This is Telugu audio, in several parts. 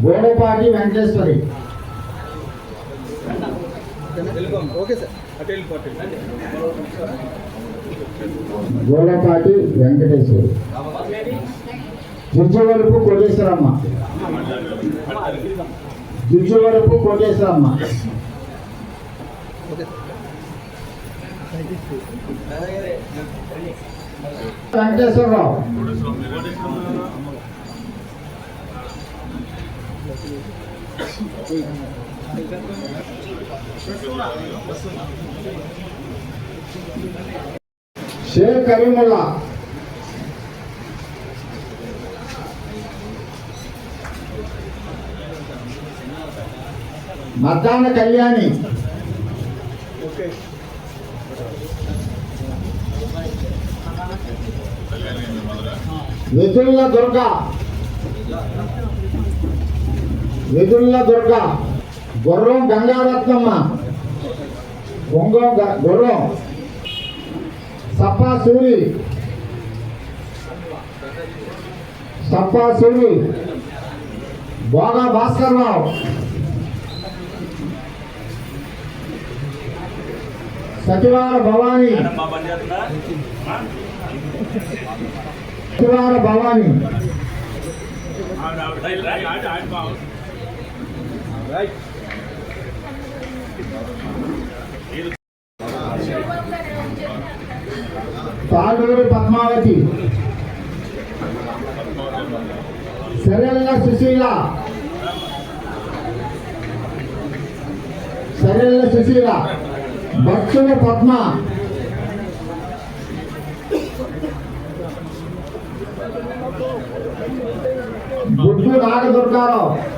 బోడపాటి వెంకటేశ్వరి. గోడపాటి వెంకటేశ్వరి. జుజ్జువరపు కోటేశ్వరమ్మ. జుజ్జువరపు కోటేశ్వరమ్మ. వెంకటేశ్వరరావు. షేక్ కరీముల్లా మద్దాన కళ్యాణి. ఓకే దుర్గా. వెదుళ్ళ దుర్గ గుర్రం గంగారత్నమ్మ గొంగం గుర్రం సప్పా సూరి సప్పా సూరి బోగా భాస్కర్ రావు సచివాల భవాని సచివాల భవానీ రైట్ పద్మావతి. సరెల్ల సుశీల. సరెల్ల సుశీల. భక్తుల పద్మ. బుద్ధు నాగదుర్గారావు.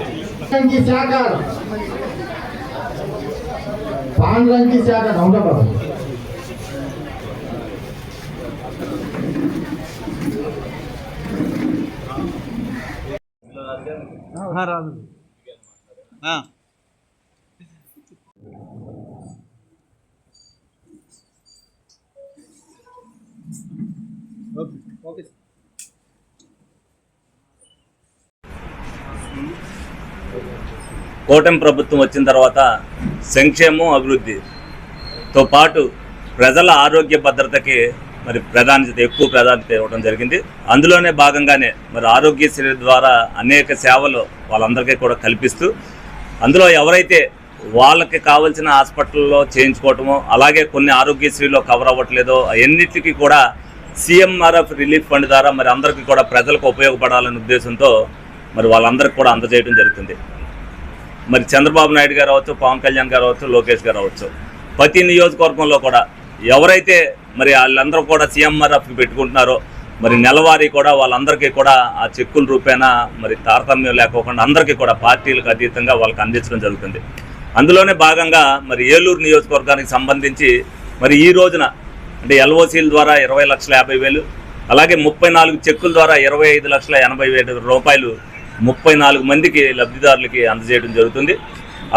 రంగి సాగర్ పాండ్రంగి సాగర్ అవునా బాబా రాదు ఓకే ఓకే కూటమి ప్రభుత్వం వచ్చిన తర్వాత సంక్షేమం అభివృద్ధితో పాటు ప్రజల ఆరోగ్య భద్రతకి మరి ప్రాధాన్యత ఎక్కువ ప్రాధాన్యత ఇవ్వడం జరిగింది. అందులోనే భాగంగానే మరి ఆరోగ్యశ్రీ ద్వారా అనేక సేవలు వాళ్ళందరికీ కూడా కల్పిస్తూ అందులో ఎవరైతే వాళ్ళకి కావాల్సిన హాస్పిటల్లో చేయించుకోవటమో అలాగే కొన్ని ఆరోగ్యశ్రీలో కవర్ అవ్వట్లేదో అవన్నిటికీ కూడా సీఎంఆర్ఎఫ్ రిలీఫ్ ఫండ్ ద్వారా మరి అందరికీ కూడా ప్రజలకు ఉపయోగపడాలనే ఉద్దేశంతో మరి వాళ్ళందరికీ కూడా అందజేయడం జరుగుతుంది. మరి చంద్రబాబు నాయుడు గారు అవ్వచ్చు పవన్ కళ్యాణ్ గారు అవ్వచ్చు లోకేష్ గారు అవ్వచ్చు. ప్రతి నియోజకవర్గంలో కూడా ఎవరైతే మరి వాళ్ళందరూ కూడా సీఎంఆర్ఎఫ్ పెట్టుకుంటున్నారో మరి నెలవారీ కూడా వాళ్ళందరికీ కూడా ఆ చెక్కుల రూపేణా మరి తారతమ్యం లేకోకుండా అందరికీ కూడా పార్టీలకు అతీతంగా వాళ్ళకి అందించడం జరుగుతుంది. అందులోనే భాగంగా మరి ఏలూరు నియోజకవర్గానికి సంబంధించి మరి ఈ రోజున అంటే ఎల్ఓసీల ద్వారా ఇరవై లక్షల యాభై వేలు అలాగే ముప్పై నాలుగు చెక్కుల ద్వారా ఇరవై ఐదు లక్షల ఎనభై వేల రూపాయలు ముప్పై నాలుగు మందికి లబ్ధిదారులకి అందజేయడం జరుగుతుంది.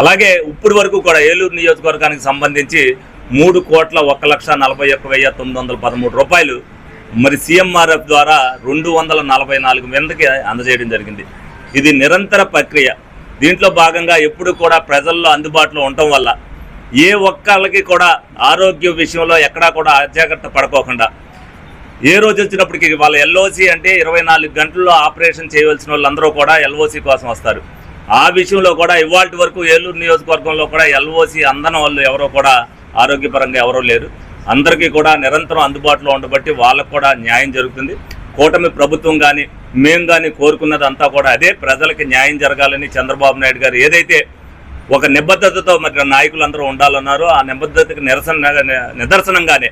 అలాగే ఇప్పటి వరకు కూడా ఏలూరు నియోజకవర్గానికి సంబంధించి మూడు కోట్ల ఒక లక్ష నలభై ఒక్క వెయ్యి తొమ్మిది వందల పదమూడు రూపాయలు మరి సీఎంఆర్ఎఫ్ ద్వారా రెండు వందల నలభై నాలుగు మందికి అందజేయడం జరిగింది. ఇది నిరంతర ప్రక్రియ. దీంట్లో భాగంగా ఎప్పుడు కూడా ప్రజల్లో అందుబాటులో ఉండటం వల్ల ఏ ఒక్కళ్ళకి కూడా ఆరోగ్య విషయంలో ఎక్కడా కూడా అజాగ్రత్త పడుకోకుండా ఏ రోజు వచ్చినప్పటికీ వాళ్ళ ఎల్ఓసి అంటే ఇరవై నాలుగు గంటల్లో ఆపరేషన్ చేయవలసిన వాళ్ళందరూ కూడా ఎల్ఓసి కోసం వస్తారు. ఆ విషయంలో కూడా ఇవాళ వరకు ఏలూరు నియోజకవర్గంలో కూడా ఎల్ఓసి అందన వాళ్ళు ఎవరో కూడా ఆరోగ్యపరంగా ఎవరో లేరు. అందరికీ కూడా నిరంతరం అందుబాటులో ఉండబట్టి వాళ్ళకు కూడా న్యాయం జరుగుతుంది. కూటమి ప్రభుత్వం కానీ మేము కానీ కోరుకున్నదంతా కూడా అదే. ప్రజలకి న్యాయం జరగాలని చంద్రబాబు నాయుడు గారు ఏదైతే ఒక నిబద్ధతతో మరి నాయకులందరూ ఉండాలన్నారో ఆ నిబద్ధతకి నిరసన నిదర్శనంగానే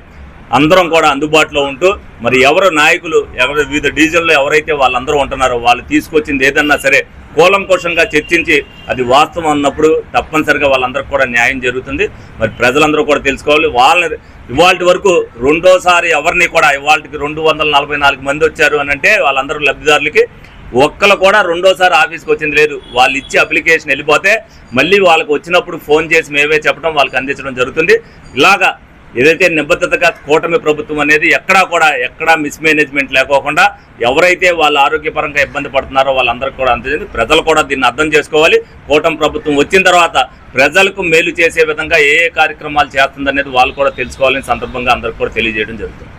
అందరం కూడా అందుబాటులో ఉంటూ మరి ఎవరు నాయకులు ఎవరు వివిధ డివిజన్లో ఎవరైతే వాళ్ళందరూ ఉంటున్నారో వాళ్ళు తీసుకొచ్చింది ఏదన్నా సరే కూలంకోశంగా చర్చించి అది వాస్తవం అన్నప్పుడు తప్పనిసరిగా వాళ్ళందరికీ కూడా న్యాయం జరుగుతుంది. మరి ప్రజలందరూ కూడా తెలుసుకోవాలి. వాళ్ళని ఇవాళ వరకు రెండోసారి ఎవరిని కూడా ఇవాళకి రెండు వందల నలభై నాలుగు మంది వచ్చారు అని అంటే వాళ్ళందరూ లబ్ధిదారులకి ఒక్కరు కూడా రెండోసారి ఆఫీస్కి వచ్చింది లేదు. వాళ్ళు ఇచ్చి అప్లికేషన్ వెళ్ళిపోతే మళ్ళీ వాళ్ళకి వచ్చినప్పుడు ఫోన్ చేసి మేమే చెప్పడం వాళ్ళకి అందించడం జరుగుతుంది. ఇలాగా ఏదైతే నిబద్ధతగా కూటమి ప్రభుత్వం అనేది ఎక్కడా కూడా ఎక్కడా మిస్మేనేజ్మెంట్ లేకోకుండా ఎవరైతే వాళ్ళ ఆరోగ్యపరంగా ఇబ్బంది పడుతున్నారో వాళ్ళందరికీ కూడా అందించింది ప్రజలు కూడా దీన్ని అర్థం చేసుకోవాలి. కూటమి ప్రభుత్వం వచ్చిన తర్వాత ప్రజలకు మేలు చేసే విధంగా ఏ ఏ కార్యక్రమాలు చేస్తుందనేది వాళ్ళు కూడా తెలుసుకోవాలని సందర్భంగా అందరికీ కూడా తెలియజేయడం జరుగుతుంది.